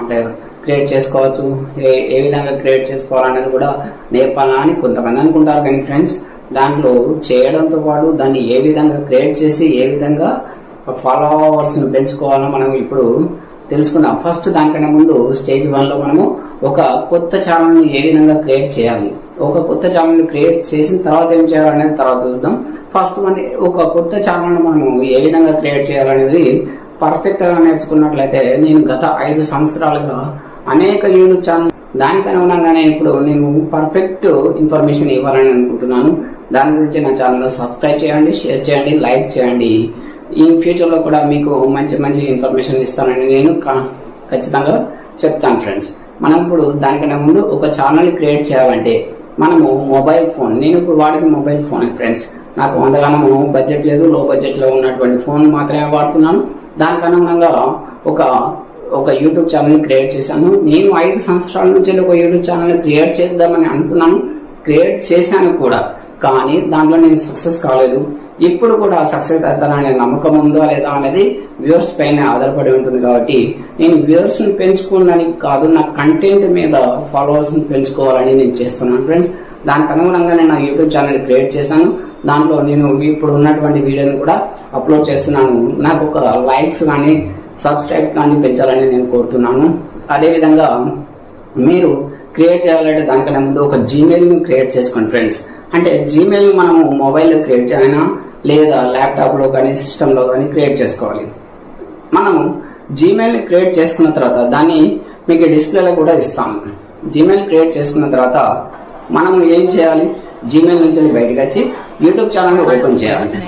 అంటే క్రియేట్ చేసుకోవచ్చు. ఏ ఏ విధంగా క్రియేట్ చేసుకోవాలనేది కూడా నేర్పాలని కొంతమంది అనుకుంటారు కానీ ఫ్రెండ్స్ దాంట్లో చేయడంతో పాటు దాన్ని ఏ విధంగా క్రియేట్ చేసి ఏ విధంగా ఫాలోవర్స్ని పెంచుకోవాలో మనం ఇప్పుడు తెలుసుకుందాం. ఫస్ట్ దానికన్నా ముందు స్టేజ్ వన్లో మనము ఒక కొత్త ఛానల్ని ఏ విధంగా క్రియేట్ చేయాలి? ఒక కొత్త ఛానల్ని క్రియేట్ చేసిన తర్వాత ఏం చేయాలనేది తర్వాత చూద్దాం. ఫస్ట్ మన ఒక కొత్త ఛానల్ని మనము ఏ విధంగా క్రియేట్ చేయాలనేది పర్ఫెక్ట్గా నేర్చుకున్నట్లయితే నేను గత ఐదు సంవత్సరాలుగా అనేక యూట్యూబ్ ఛానల్ దానికి అనుగుణంగానే ఇప్పుడు నేను పర్ఫెక్ట్ ఇన్ఫర్మేషన్ ఇవ్వాలని అనుకుంటున్నాను. దాని గురించి నా ఛానల్ సబ్స్క్రైబ్ చేయండి షేర్ చేయండి లైక్ చేయండి. ఈ ఫ్యూచర్లో కూడా మీకు మంచి మంచి ఇన్ఫర్మేషన్ ఇస్తానని నేను ఖచ్చితంగా చెప్తాను ఫ్రెండ్స్ మనం ఇప్పుడు దానికన్నా ముందు ఒక ఛానల్ క్రియేట్ చేయాలంటే మనము మొబైల్ ఫోన్ నేను ఇప్పుడు వాడేది మొబైల్ ఫోన్ ఫ్రెండ్స్ నాకు అంతగానో బడ్జెట్ లేదు లో బడ్జెట్లో ఉన్నటువంటి ఫోన్ మాత్రమే వాడుతున్నాను. దానికి అనుగుణంగా ఒక ఒక యూట్యూబ్ ఛానల్ క్రియేట్ చేశాను. నేను ఐదు సంవత్సరాల నుంచి ఒక యూట్యూబ్ ఛానల్ క్రియేట్ చేద్దామని అనుకున్నాను. క్రియేట్ చేశాను కూడా. కానీ దాంట్లో నేను సక్సెస్ కాలేదు. ఇప్పుడు కూడా సక్సెస్ అవుతాననే నమ్మకం ఉందా లేదా అనేది వ్యూవర్స్ పైన ఆధారపడి ఉంటుంది కాబట్టి నేను వ్యూవర్స్ని పెంచుకోవడానికి కాదు నా కంటెంట్ మీద ఫాలోవర్స్ని పెంచుకోవాలని నేను చేస్తున్నాను. ఫ్రెండ్స్ దానికి అనుగుణంగా నేను నా యూట్యూబ్ ఛానల్ క్రియేట్ చేశాను. దాంట్లో నేను ఇప్పుడు ఉన్నటువంటి వీడియోని కూడా అప్లోడ్ చేస్తున్నాను. నాకు ఒక లైక్స్ కానీ సబ్స్క్రైబ్ కానీ పెంచాలని నేను కోరుతున్నాను. అదేవిధంగా మీరు క్రియేట్ చేయాలంటే దానికంటే ముందు ఒక జీమెయిల్ని క్రియేట్ చేసుకోండి ఫ్రెండ్స్ అంటే జీమెయిల్ మనము మొబైల్లో క్రియేట్ అయినా లేదా ల్యాప్టాప్లో కానీ సిస్టంలో కానీ క్రియేట్ చేసుకోవాలి. మనము జీమెయిల్ని క్రియేట్ చేసుకున్న తర్వాత దాన్ని మీకు డిస్ప్లేలో కూడా ఇస్తాము. జీమెయిల్ క్రియేట్ చేసుకున్న తర్వాత మనం ఏం చేయాలి? జీమెయిల్ నుంచి బయటకు వచ్చి యూట్యూబ్ ఛానల్ ఓపెన్ చేయాలి.